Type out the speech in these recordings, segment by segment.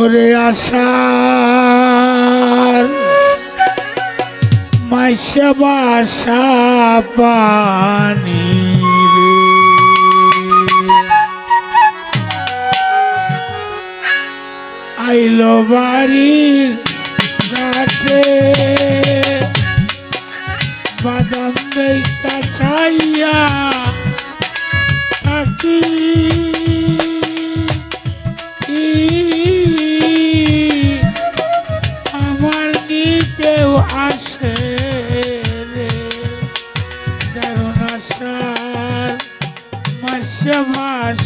ওরে আশার রে। আইলো বাড়ির বাদাম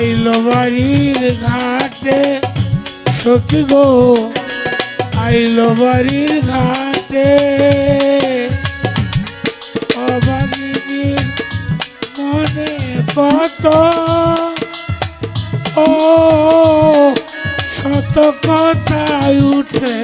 আইলো বাড়ির ঘাটে সখী গো আইলো বাড়ির ঘাটে। মনে কত ও শত কথায় উঠে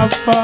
মাসা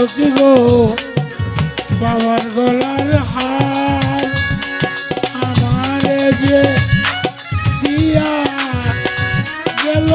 সখী বাবার গলার হার আমার যে দিয়া গেল।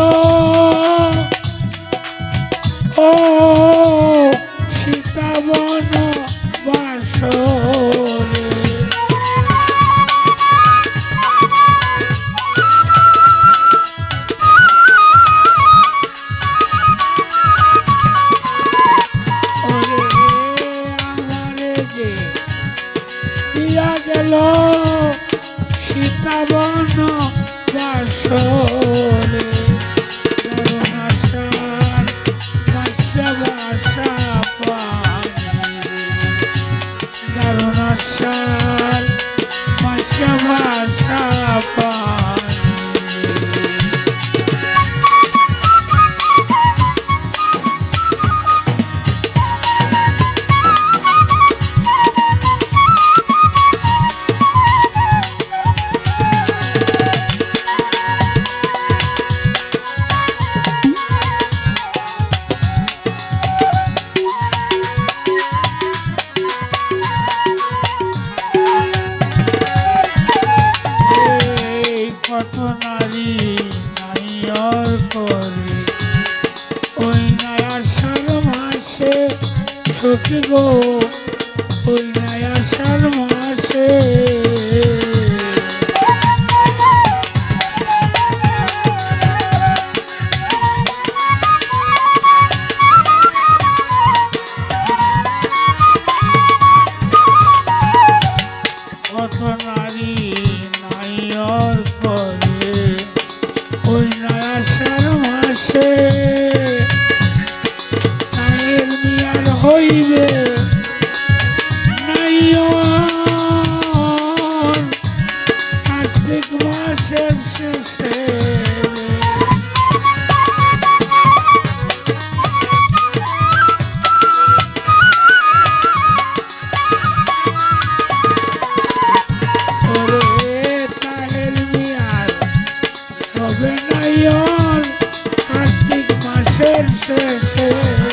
যে দিয়া গেল সীতাবন বাসরে সখী গো ওই নায়াসার মাসে। মেয়র কার্তিক মাসের শেষে।